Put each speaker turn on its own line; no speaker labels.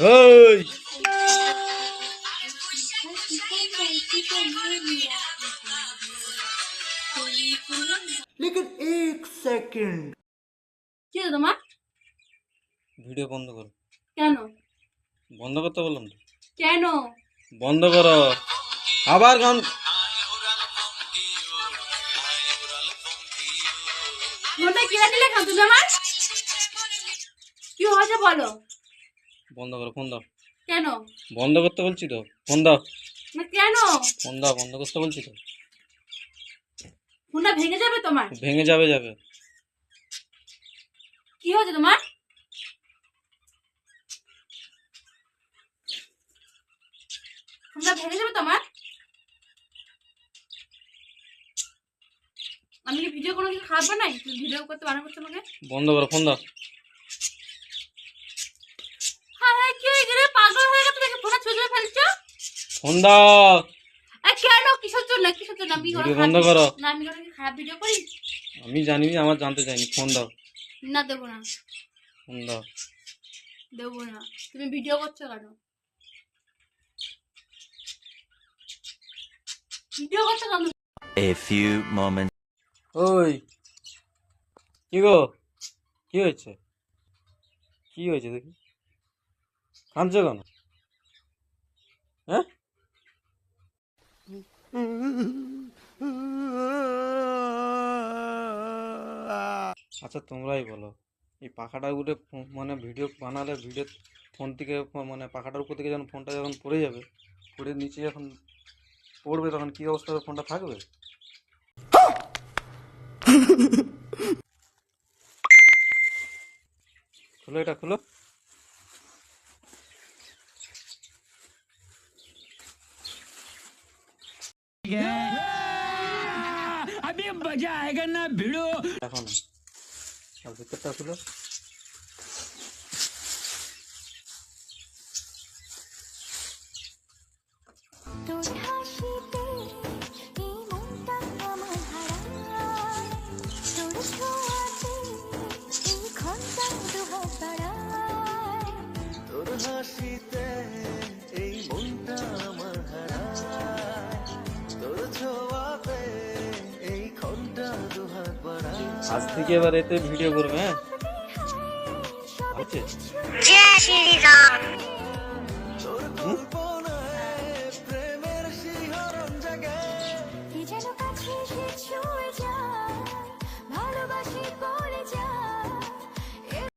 ওই।
লেকিন সেকেন্ড।
কি তোমার?
ভিডিও বন্ধ করো।
কেন?
বন্ধ করতে বললাম তো।
কেন?
বন্ধ করো। আবার গান।
মনটা কিরা দিলে কি হয়েছে বলো?
বন্ধ করো ফোন দাও।
কেন?
বন্ধ করতে বলছি তো ফোন দাও।
না কেন?
ফোন দাও বন্ধ করতে বলছি তো।
ফোনটা ভেঙে যাবে তোমার?
ভেঙে যাবে যাবে।
কি হয়েছে তোমার? ফোনটা ভেঙে যাবে তোমার? আমি কি ভিডিও কোনো কিছু খারাপ তুমি ভিডিও করতে বানা করছ আমাকে?
বন্ধ করো ফোন দাও
হ্যাঁ হ্যাঁ কি হয়ে গেলে পাগল হয়ে গেছে তুমি ফোনটা ছুঁয়ে ছুঁয়ে ফেলছো
ফোন দাও
আর কেন? কিসের জন্য? কিসের জন্য? আমি
ভিডিও বন্ধ করো।
না আমি কোনো খারাপ ভিডিও করি?
আমি জানি আমার জানতে চাইনি। ফোন দাও।
না দেবো না।
ফোন দাও।
দেবো না। তুমি ভিডিও করছ কেন? ভিডিও করছ কেন?
A few moments.
ওই কি গো? কি হয়েছে? কি হয়েছে দেখি। কাঁদছো কেন? হ্যাঁ? আচ্ছা তোমরাই বলো। এই পাখাটা উঠে মানে ভিডিও বানালে ভিডিও ফোন থেকে মানে পাখাটার উপর থেকে যখন ফোনটা যখন পড়ে যাবে, পড়ে নিচে যখন পড়বে তখন কি অবস্থা হবে? ফোনটা থাকবে? খুলো এটা, খুলো।
अभी मज़ा आएगा ना भिड़ो। कितना किलो तो
আজ থেকে এবার এতে ভিডিও করবে হ্যাঁ?
গল্প